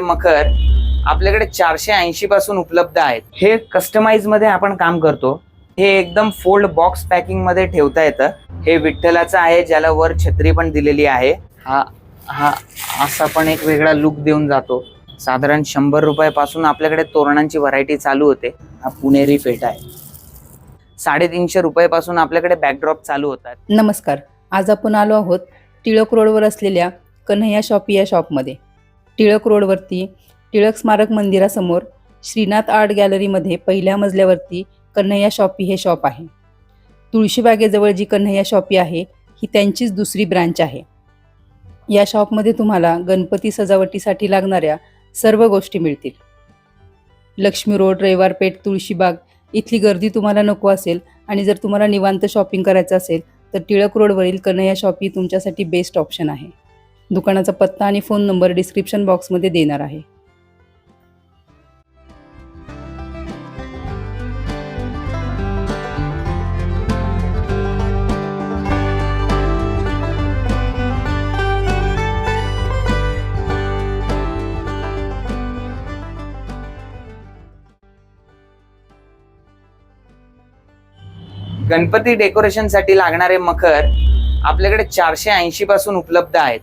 मखर आपल्याकडे चारशे ऐंशी पासून उपलब्ध आहेत. हे कस्टमाइजमध्ये आपण काम करतो. हे एकदम फोल्ड बॉक्स पॅकिंगमध्ये ठेवता येतं. हे विठ्ठलाचं आहे ज्याला वर छत्री पण दिलेली आहे. हा हा असा पण एक वेगळा लुक देऊन जातो. साधारण शंभर रुपयापासून आपल्याकडे तोरणांची व्हरायटी चालू होते. हा पुणेरी फेटा आहे. साडेतीनशे रुपयापासून आपल्याकडे बॅकड्रॉप चालू होतात. नमस्कार. आज आपण आलो आहोत टिळक रोडवर असलेल्या कन्हैया शॉप या शॉपमध्ये टिळक रोडवरती टिळक स्मारक मंदिरासमोर श्रीनाथ आर्ट गॅलरीमध्ये पहिल्या मजल्यावरती कन्हैया शॉपी हे शॉप आहे. तुळशीबागेजवळ जी कन्हैया शॉपी आहे ही त्यांचीच दुसरी ब्रँच आहे. या शॉपमध्ये तुम्हाला गणपती सजावटीसाठी लागणाऱ्या सर्व गोष्टी मिळतील. लक्ष्मी रोड रविवारपेठ तुळशीबाग इथली गर्दी तुम्हाला नको असेल आणि जर तुम्हाला निवांत शॉपिंग करायचं असेल तर टिळक रोडवरील कन्हैया शॉपी तुमच्यासाठी बेस्ट ऑप्शन आहे. दुकानाचा पत्ता आणि फोन नंबर डिस्क्रिप्शन बॉक्समध्ये देणार आहे. गणपती डेकोरेशनसाठी लागणारे मखर आपल्याकडे चारशे ऐंशी पासून उपलब्ध आहेत.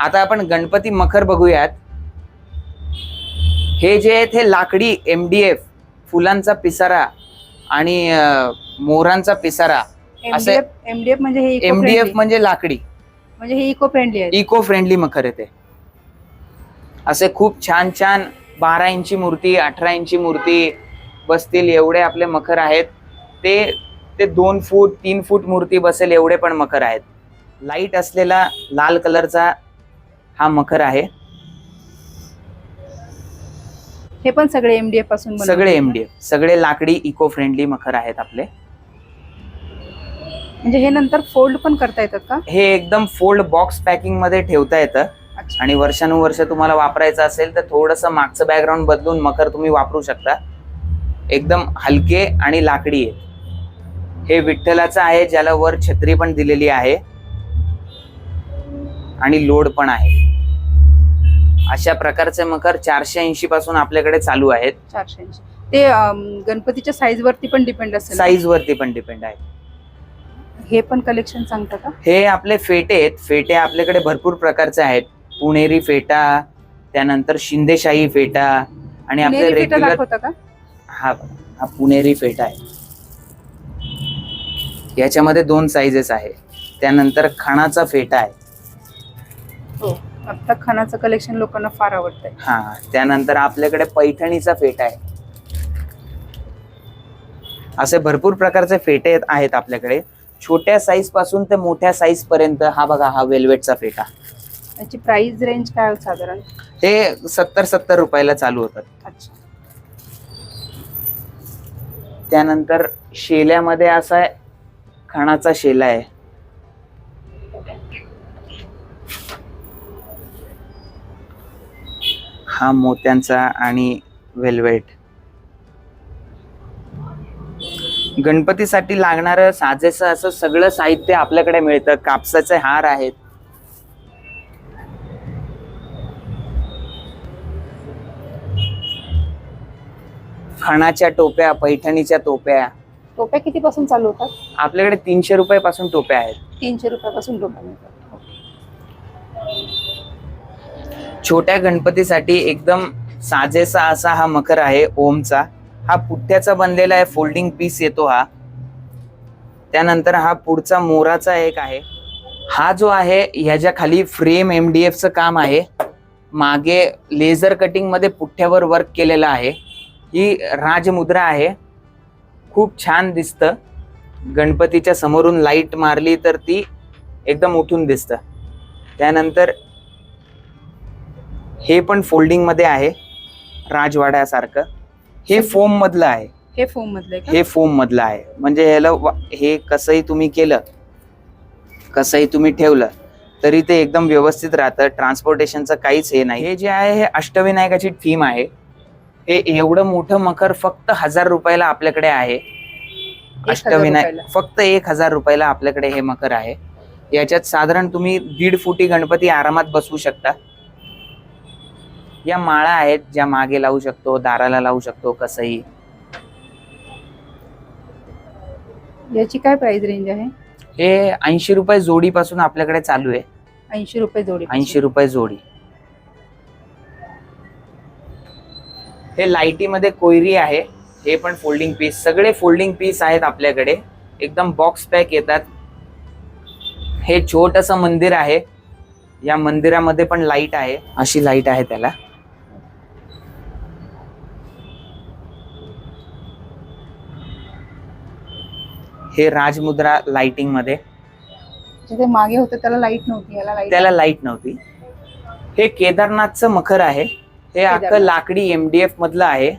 आता आपण गणपती मखर बघूयात. हे जे आहेत हे लाकडी एमडीएफ फुलांचा पिसारा आणि अं, मोरांचा पिसारा. असे- एमडीएफ म्हणजे हे एमडीएफ म्हणजे लाकडी. म्हणजे हे इको फ्रेंडली आहे इको फ्रेंडली मखर आहे ते. असे खूप छान छान बारा इंची मूर्ती अठरा इंची मूर्ती बसतील एवढे आपले मखर आहेत. ते ते दोन फूट तीन फूट मूर्ती बसेल एवढे पण मखर आहेत. लाइट असलेला लाल कलरचा हा मखर आहे. हे पण सगळे एमडीएफपासून बनवलेले. सगळे आहे. एमडीएफ सगळे लाकडी इको फ्रेंडली मखर आहेत आपले. म्हणजे हे नंतर फोल्ड पण करता येतात का? हे एकदम फोल्ड बॉक्स पॅकिंगमध्ये ठेवता येतं. अच्छा. आणि वर्षानुवर्ष तुम्हाला वापरायचं असेल तर थोडस मागचं बॅकग्राऊंड बदलून मखर तुम्ही वापरू शकता. एकदम हलके आणि लाकडी आहे हे विठ्ठलाचं आहे ज्याला वर छत्री पण दिलेली आहे. आणि लोड पण आहे. अशा प्रकारचे मखर चारशे ऐंशी पासून आपल्याकडे चालू आहेत. चारशे ऐंशी. ते अम, गणपतीच्या साईज वरती पण डिपेंड असेल ना? साईज वरती पण डिपेंड आहे. हे पण कलेक्शन सांगता का? हे आपले फेटे आहेत. फेटे आपल्याकडे भरपूर प्रकारचे आहेत. पुणेरी फेटा त्यानंतर शिंदेशाही फेटा आणि आपले पुणेरी फेटा रेग्युलर दाखवता का? हा बघा, हा पुणेरी फेटा आहे. याच्यामध्ये दोन साईजेस आहे. त्यानंतर खाणाचा फेटा आहे. हो. खानाचं कलेक्शन लोकांना फार आवडतंय. हा त्यानंतर आपल्याकडे पैठणीचा फेटा आहे. असे भरपूर प्रकारचे फेटे आहेत आपल्याकडे. छोट्या साईजपासून ते मोठ्या साईज पर्यंत हा बघा हा वेल्वेटचा फेटा. त्याची प्राइस रेंज काय साधारण? हे सत्तर सत्तर रुपयाला चालू होतात. अच्छा. त्यानंतर शेल्यामध्ये असा खाणाचा शेला आहे. हा मोत्यांचा आणि वेल्वेट गणपतीसाठी लागणारं साजेसं असं सगळं साहित्य आपल्याकडे मिळतं. कापसाचे हार आहेत. खणाच्या टोप्या पैठणीच्या टोप्या. टोप्या किती पासून चालू होतात? आपल्याकडे तीनशे रुपयापासून टोप्या आहेत. तीनशे रुपयापासून टोप्या मिळतात. छोट्या गणपतीसाठी एकदम साजेसा असा हा मकर आहे ओमचा. हा पुठ्ठ्याचा बनलेला आहे फोल्डिंग पीस येतो हा. त्यानंतर हा पुढचा मोराचा एक आहे. हा जो आहे ह्याच्या खाली फ्रेम एफचं काम आहे. मागे लेझर कटिंगमध्ये पुठ्ठ्यावर वर्क केलेलं आहे. ही राजमुद्रा आहे. खूप छान दिसतं. गणपतीच्या समोरून लाइट मारली तर ती एकदम उठून दिसतं. त्यानंतर हे पण फोल्डिंगमध्ये आहे. राजवाड्यासारखं. हे फोम मधलं आहे. हे फोम मधले हे फोम मधलं आहे. म्हणजे ह्याला हे कसंही तुम्ही केलं कसंही तुम्ही ठेवलं तरी ते एकदम व्यवस्थित राहतं. ट्रान्सपोर्टेशनचं काहीच हे नाही. हे जे आहे हे अष्टविनायकाची थीम आहे. हे एवढं मोठं मखर फक्त हजार रुपयाला आपल्याकडे आहे. अष्टविनायक फक्त एक हजार रुपयाला आपल्याकडे हे मकर आहे. याच्यात साधारण तुम्ही दीड फुटी गणपती आरामात बसवू शकता. या माळा आहेत ज्या मागे लावू शकतो दाराला लावू शकतो कसंही. याची काय प्राइस रेंज आहे? हे ऐंशी रुपये जोडीपासून आपल्याकडे चालू आहे. ऐंशी रुपये जोडी ऐंशी रुपये जोडी. हे लाईटीमध्ये कोयरी आहे. हे पण फोल्डिंग पीस सगळे फोल्डिंग पीस आहेत आपल्याकडे. एकदम बॉक्स पॅक येतात. हे छोटस मंदिर आहे. या मंदिरामध्ये पण लाइट आहे. अशी लाइट आहे त्याला. हे राजमुद्रा लाइटिंगमध्ये. जिथे मागे होतं त्याला लाइट नव्हती याला लाइट त्याला लाइट नव्हती. हे केदारनाथचं मखर आहे. हे अख्खं केदारनाथ. लाकडी एमडीएफ मधलं आहे.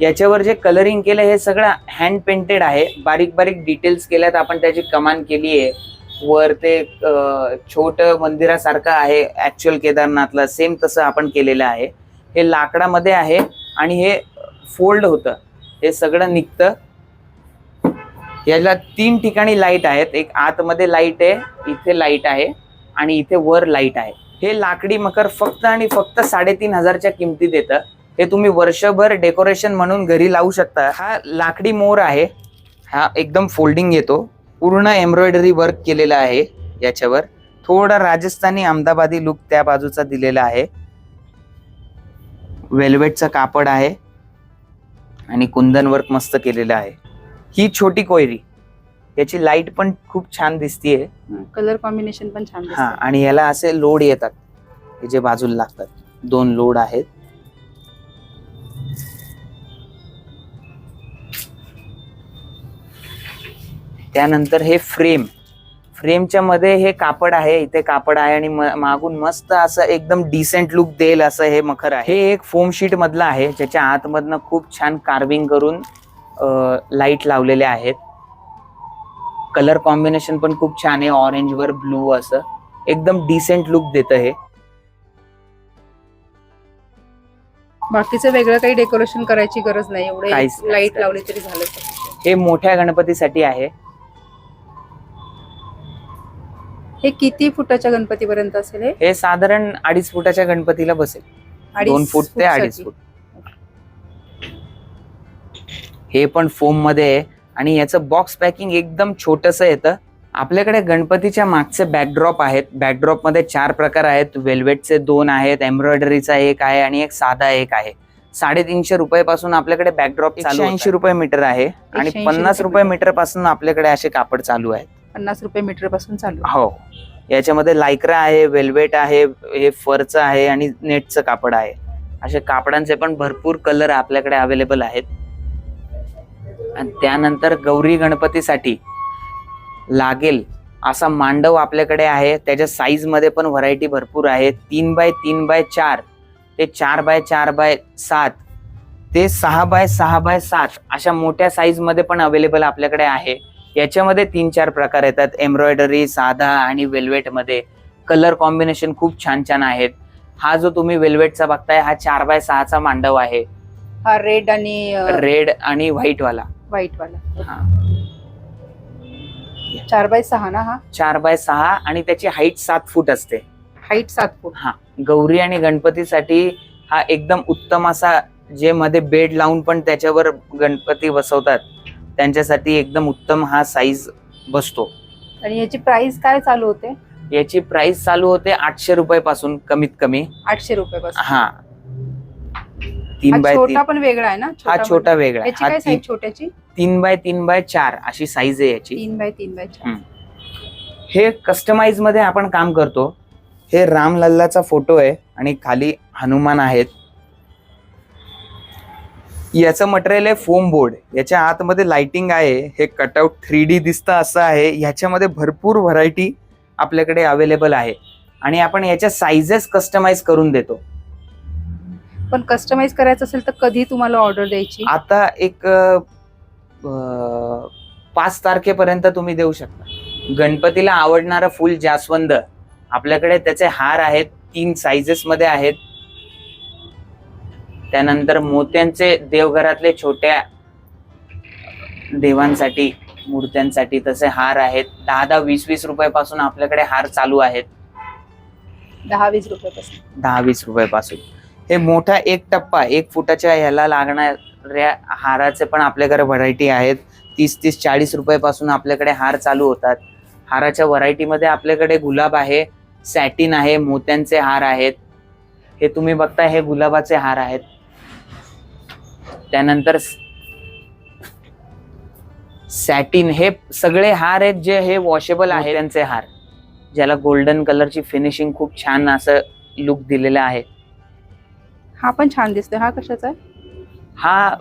याच्यावर जे कलरिंग केलं हे सगळं हँड पेंटेड आहे. बारीक बारीक डिटेल्स केल्यात आपण त्याची कमान केली आहे. वर ते छोट मंदिरासारखं आहे ऍक्च्युअल केदारनाथला. सेम तसं आपण केलेलं आहे. हे लाकडामध्ये आहे आणि हे फोल्ड होतं. हे सगळं निघतं. याला तीन ठिकाणी लाइट आहेत. एक आतमध्ये लाइट आहे इथे लाइट आहे आणि इथे वर लाइट आहे. हे लाकडी मकर फक्त आणि फक्त साडेतीन हजारच्या किमतीत येतं. हे तुम्ही वर्षभर डेकोरेशन म्हणून घरी लावू शकता. हा लाकडी मोर आहे. हा एकदम फोल्डिंग येतो. पूर्ण एम्ब्रॉयडरी वर्क केलेला आहे याच्यावर. थोडा राजस्थानी अहमदाबादी लुक त्या बाजूचा दिलेला आहे. वेल्वेटचं कापड आहे. आणि कुंदन वर्क मस्त केलेलं आहे. ही छोटी कोयरी. याची लाइट पण खूप छान दिसतीये. कलर कॉम्बिनेशन पण छान हा दिसतं. आणि याला असे लोड येतात. हे जे बाजूला लागतात. दोन लोड आहेत. त्यानंतर हे फ्रेम फ्रेमच्या मध्ये हे कापड आहे. इथे कापड आहे आणि मागून मस्त असं एकदम डिसेंट लुक देईल असं हे मखर आहे. हे एक फोम शीट मधलं आहे. ज्याच्या आतमधनं खूप छान कार्विंग करून लाइट लावलेले आहेत. कलर कॉम्बिनेशन पण खूप छान आहे. ऑरेंज वर ब्लू असं. एकदम डिसेंट लुक देतं हे. बाकीचं वेगळं काही डेकोरेशन करायची गरज नाही. एवढे काहीच नाही, लाइट. लावली तरी झालं. हे मोठ्या गणपतीसाठी आहे. हे किती फुटाच्या गणपतीपर्यंत असेल हे? हे साधारण अडीच फुटाच्या गणपतीला बसेल. दोन फूट ते अडीच. फूट. हे पण फोममध्ये आहे. आणि याचं बॉक्स पॅकिंग एकदम छोटस येतं. आपल्याकडे गणपतीच्या मागचे बॅकड्रॉप आहेत. बॅकड्रॉपमध्ये चार प्रकार आहेत. वेल्वेटचे दोन आहेत एम्ब्रॉयडरीचा एक आहे आणि एक साधा एक आहे. साडेतीनशे रुपयापासून आपल्याकडे बॅकड्रॉप चालू ऐंशी रुपये मीटर आहे. आणि 180 पन्नास रुपये रुपये मीटर. पासून आपल्याकडे असे कापड चालू आहेत. पन्नास रुपये मीटरपासून चालू हो. याच्यामध्ये लायक्रा आहे वेल्वेट आहे हे फरचं आहे आणि नेटचं कापड आहे. असे कापडांचे पण भरपूर कलर आपल्याकडे अवेलेबल आहेत. आणि त्यानंतर गौरी गणपतीसाठी लागेल असा मांडव आपल्याकडे आहे. त्याच्या साईजमध्ये पण व्हरायटी भरपूर आहे. तीन बाय तीन बाय चार ते चार बाय चार बाय सात ते सहा बाय सहा बाय सात अशा मोठ्या साईजमध्ये पण अवेलेबल आपल्याकडे आहे. याच्यामध्ये तीन चार प्रकार येतात. एम्ब्रॉयडरी साधा आणि वेल्वेटमध्ये. कलर कॉम्बिनेशन खूप छान छान आहेत. हा जो तुम्ही वेल्वेटचा बघताय हा चार बाय सहाचा मांडव आहे. हा रेड आणि रेड आणि व्हाईट वाला. व्हाईट वाला हा. चार बाय सहा ना हा? चार बाय सहा आणि त्याची हाईट सात फूट असते. हाईट सात फूट. हा. गौरी आणि गणपतीसाठी हा एकदम उत्तम असा जे मध्ये बेड लावून पण त्याच्यावर गणपती बसवतात त्यांच्यासाठी एकदम उत्तम हा साईज बसतो. आणि याची प्राइस काय चालू होते? याची प्राइस चालू होते आठशे रुपये पासून कमीत कमी. आठशे रुपये हा. तीन बाय तीन. छोटा पण वेगळा आहे ना? हा छोटा वेगळा. आहे. हा छोट्याची? तीन बाय तीन बाय चार अशी साईज आहे याची. तीन बाय तीन बाय चार. हे कस्टमाइजमध्ये आपण काम करतो. हे राम लल्लाचा फोटो आहे आणि खाली हनुमान आहेत. याचं मटेरियल आहे फोम बोर्ड याच्या आतमध्ये लाइटिंग आहे. हे कटआउट थ्री डी दिसतं असं आहे. ह्याच्यामध्ये भरपूर व्हरायटी आपल्याकडे अवेलेबल आहे. आणि आपण याच्या साईजेस कस्टमाइज करून देतो. पण कस्टमाइज करायचं असेल तर कधी तुम्हाला ऑर्डर द्यायची? आता एक अं, पाच तारखेपर्यंत तुम्ही देऊ शकता. गणपतीला आवडणारं फुल जास्वंद आपल्याकडे त्याचे हार आहेत तीन साइजेस मध्ये आहेत. त्यानंतर मोत्यांचे देवघरातले छोट्या देवांसाठी मूर्त्यांसाठी तसे हार आहेत. दहा दहा वीस वीस रुपयापासून आपल्याकडे हार चालू आहेत. दहा वीस रुपयापासून. दहा वीस रुपयापासून. हे मोठा एक टप्पा एक फुटाच्या ह्याला लागणाऱ्या हाराचे पण आपल्याकडे व्हरायटी आहेत. तीस तीस चाळीस रुपयापासून आपल्याकडे हार चालू होतात. हाराच्या व्हरायटीमध्ये आपल्याकडे गुलाब आहे सॅटिन आहे मोत्यांचे हार आहेत. हे तुम्ही बघता हे गुलाबाचे हार आहेत. त्यानंतर सॅटिन हे सगळे हार आहेत जे हे वॉशेबल आहेत. त्यांचे हार. ज्याला गोल्डन कलरची फिनिशिंग खूप छान असं लुक दिलेलं आहे. हा पण छान दिसतोय. हा कशाचा आहे? हा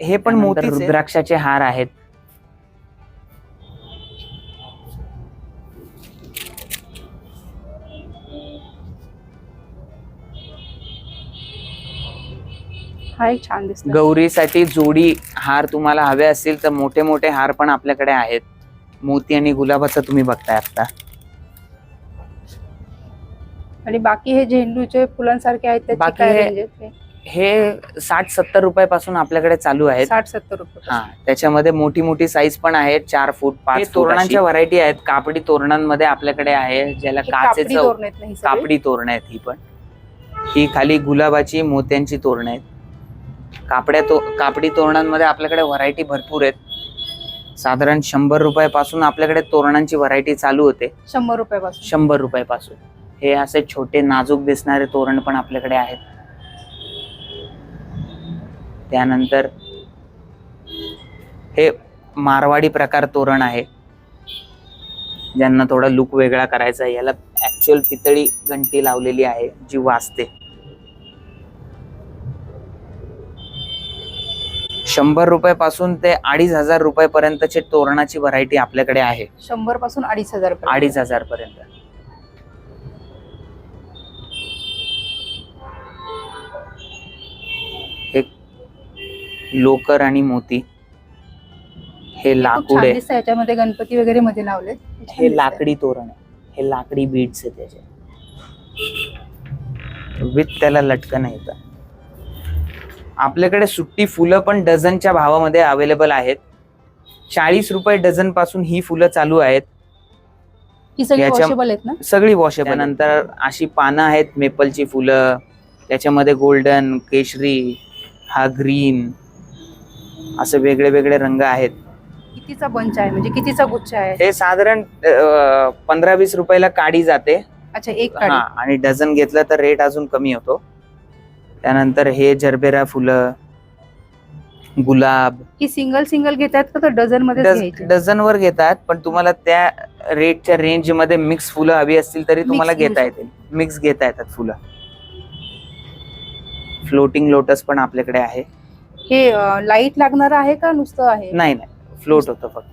हे पण मोती रुद्राक्षाचे हार आहेत. हा एक छान दिसतोय. गौरीसाठी जोडी हार तुम्हाला हवे असतील तर मोठे मोठे हार पण आपल्याकडे आहेत. मोती आणि गुलाबाचं तुम्ही बघताय आता आणि बाकी हे झेंडूचे फुलांसारखे आहेत त्याची बाकी काय हे- रेंज आहे हे साठ सत्तर रुपयापासून आपल्याकडे चालू आहेत. साठ सत्तर रुपये हा त्याच्यामध्ये मोठी मोठी साईज पण आहे चार फूट पाच तोरणांच्या व्हरायटी आहेत. कापडी तोरणांमध्ये आपल्याकडे आहे ज्याला ही कापडी काचेचं तोरण आहेत ना ही सगळी? कापडी तोरण आहेत ही पण. ही खाली गुलाबाची मोत्यांची तोरण आहेत. कापड्या तो कापडी तोरणांमध्ये आपल्याकडे व्हरायटी भरपूर आहेत. साधारण शंभर रुपयापासून आपल्याकडे तोरणांची व्हरायटी चालू होते. शंभर रुपयापासून. शंभर रुपयापासून. हे असे छोटे नाजूक दिसणारे तोरण पण आपल्याकडे आहेत. त्यानंतर हे मारवाडी प्रकार तोरण आहे. ज्यांना थोडा लुक वेगळा करायचा आहे. याला ऍक्च्युअल पितळी घंटी लावलेली आहे जी वाजते. शंभर रुपयापासून ते अडीच हजार रुपयापर्यंतचे तोरणाची व्हरायटी आपल्याकडे आहे. शंभरपासून अडीच हजार. अडीच हजार पर्यंत. लोकर आणि मोती. हे लाकूड आहे. याच्यामध्ये गणपती वगैरे मध्ये लावले हे लाकडी तोरण आहे. हे लाकडी बीड्स आहे त्याचे विथ त्याला लटकन येतं आपल्याकडे सुट्टी फुलं पण डझनच्या भावामध्ये अवेलेबल आहेत. चाळीस रुपये डझनपासून ही फुलं चालू आहेत. सगळी वॉशेबल आहेत ना? सगळी वॉशेबल त्यानंतर अशी पानं आहेत मेपलची फुलं. त्याच्यामध्ये गोल्डन केशरी हा ग्रीन असे वेगळे वेगळे रंग आहेत. कितीचा बंच आहे? म्हणजे कितीचा गुच्छ आहे? हे साधारण पंधरा वीस रुपयाला काडी जाते. अच्छा एक हा आणि डझन घेतलं तर रेट अजून कमी होतो. त्यानंतर हे जरबेरा फुलं गुलाब. ही सिंगल सिंगल घेतात का तर डझनमध्ये घ्यायची? डझन वर घेतात पण तुम्हाला त्या रेटच्या रेंजमध्ये मिक्स फुलं हवी असतील तरी तुम्हाला घेऊ घेता येतील. मिक्स घेता येतात फुलं. फ्लोटिंग लोटस पण आपल्याकडे आहे. हे लाइट लागणार आहे का नुसतं आहे? नाही नाही. फ्लोट होतं फक्त.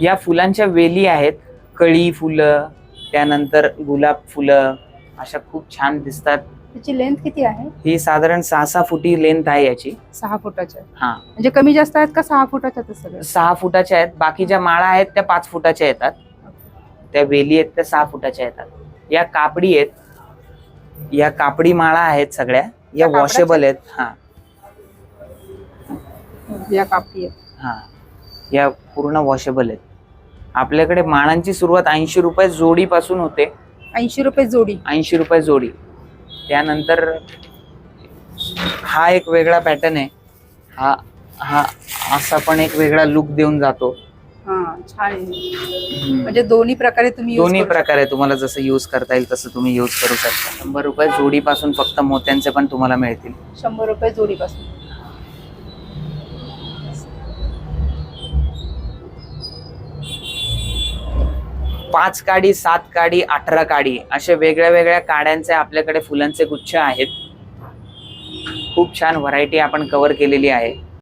या फुलांच्या वेली आहेत. कळी फुलं त्यानंतर गुलाब फुलं अशा खूप छान दिसतात. त्याची लेंथ किती आहे? ही साधारण सहा सहा फुटी लेंथ आहे याची. सहा फुटाच्या. हा. म्हणजे कमी जास्त आहेत का सहा फुटाच्या सहा फुटाच्या आहेत. बाकी ज्या माळा आहेत त्या पाच फुटाच्या येतात. त्या वेली आहेत त्या सहा फुटाच्या येतात. या कापडी आहेत. या कापडी माळा आहेत सगळ्या. या? वॉशेबल आहेत. हा. या कापडी आहेत. हा. या पूर्ण वॉशेबल आहेत. आपल्याकडे माळांची सुरुवात ऐंशी रुपये जोडीपासून होते. ऐंशी रुपये जोडी. ऐंशी रुपये जोडी. त्यानंतर हा एक वेगळा पॅटर्न आहे. हा हा असा पण एक वेगळा लुक देऊन जातो. हा छान आहे. म्हणजे दोन्ही प्रकारे तुम्ही use दोन्ही करू प्रकारे तुम्हाला जसं यूज करता येईल तसं तुम्ही यूज करू शकता. शंभर रुपये जोडीपासून फक्त मोत्यांचे पण तुम्हाला मिळतील. शकता. शंभर रुपये जोडीपासून. पाच काडी सात काडी अठरा काडी असे वेगळ्या वेगळ्या काड्यांचे आपल्याकडे फुलांचे गुच्छ आहेत. खूप छान व्हरायटी आपण कव्हर केलेली आहे.